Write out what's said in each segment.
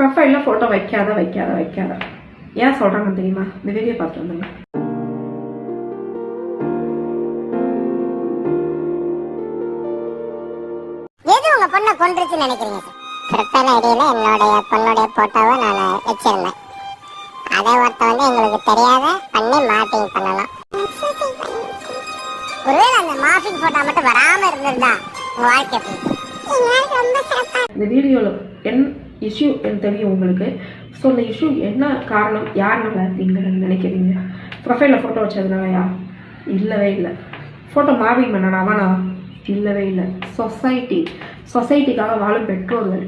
ப்ரொஃபைலில் photo வைக்காத வைக்காத வைக்காத. ஏன் சொல்கிறாங்க தெரியுமா? இந்த வீடியோ பார்த்து வந்துங்க எது உங்க பொண்ணை கொன்றுச்சுன்னு நினைக்கிறீங்க சார் ப்ரொஃபைல் ஐடியில என்னுடைய பொண்ணுடைய போட்டோவை நான் வச்சிருந்தேன். அதை ஒருத்த வந்து எங்களுக்கு தெரியாத பண்ணி மார்க்கிங் பண்ணலாம். ஒருவேளை அந்த மார்க்கிங் போட்டோ மட்டும் வராம இருந்திருந்தா வாழ்க்கை இந்த வீடியோவில் என் இஷ்யூ எனக்கு தெரியும் உங்களுக்கு. ஸோ அந்த இஷ்யூ என்ன காரணம் யாருனால அப்படிங்கிறத நினைக்கிறீங்க? ப்ரொஃபைலில் ஃபோட்டோ வச்சதுனாலயா இல்லவே இல்லை. ஃபோட்டோ மாவி மன்னன் அவனா? இல்லவே இல்லை. சொசைட்டி சொசைட்டிக்காக வாழும் பெற்றோர்கள்.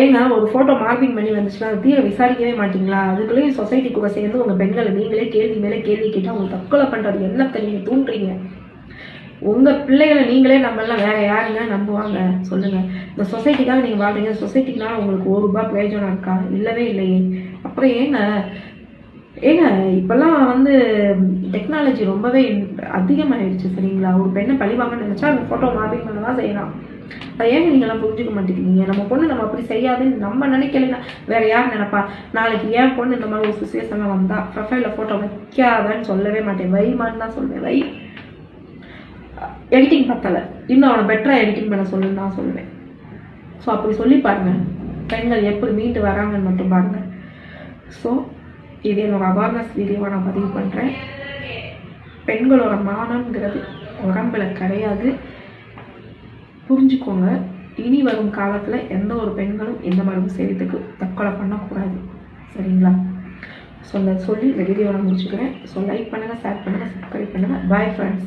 ஏங்க ஒரு ஃபோட்டோ மார்பிங் பண்ணி வந்துச்சுன்னா அது தீர விசாரிக்கவே மாட்டீங்களா? அதுக்குள்ளேயும் சொசைட்டி கூட சேர்ந்து உங்கள் பெண்களை நீங்களே கேள்வி மேலே கேள்வி கேட்டால் அவங்க தற்கொலை பண்ணுறது என்ன நீங்கள் தூண்டுறீங்க. உங்கள் பிள்ளைகளை நீங்களே நம்மளாம் வேற யாருங்க நம்புவாங்க? சொல்லுங்க. இந்த சொசைட்டிக்காக நீங்கள் வாழ்றீங்க. சொசைட்டிக்குனால உங்களுக்கு ஒரு ரூபாய் பிரயோஜனம் இருக்கா? இல்லவே இல்லையே. அப்புறம் ஏங்க ஏங்க இப்போல்லாம் வந்து டெக்னாலஜி ரொம்பவே அதிகமாயிடுச்சு சரிங்களா? ஒரு பெண்ணை பழிவாங்கன்னு நினச்சா அந்த ஃபோட்டோ மார்பிங் பண்ண தான் செய்யலாம் அதை ஏங்க நீங்களாம் புரிஞ்சுக்க மாட்டேங்கிறீங்க? நம்ம பொண்ணு நம்ம அப்படி செய்யாதுன்னு நம்ம நினைக்கலைன்னா வேற யார் நினைப்பா? நாளைக்கு ஏன் பொண்ணு இந்த மாதிரி ஒரு சுச்சுவேஷன்லாம் வந்தா ப்ரொஃபைலில் ஃபோட்டோ வைக்காதன்னு சொல்லவே மாட்டேன். வைமான்னு தான் சொல்லுவேன் வை. எடிட்டிங் பத்தலை. இன்னும் அவனை பெட்டராக எடிட்டிங் பண்ண சொல்லுன்னு நான் சொல்லுவேன். ஸோ அப்படி சொல்லி பாருங்கள் பெண்கள் எப்படி மீண்டு வராங்கன்னு மட்டும் பாருங்கள் ஸோ இது என்னோடய அவேர்னஸ் வீடியோவை நான் பதிவு பண்ணுறேன் பெண்களோட மானம்ங்கிறது உடம்புல கிடையாது. புரிஞ்சுக்கோங்க. இனி வரும் காலத்தில் எந்த ஒரு பெண்களும் எந்த மாதிரி செய்கிறதுக்கு தற்கொலை பண்ணக்கூடாது. சரிங்களா? சொல்ல சொல்லி இந்த வீடியோவை நான் முடிச்சுக்கிறேன். ஸோ லைக் பண்ணுங்கள் ஷேர் பண்ணுங்கள் சப்ஸ்கிரைப் பண்ணுங்கள் பாய் ஃப்ரெண்ட்ஸ்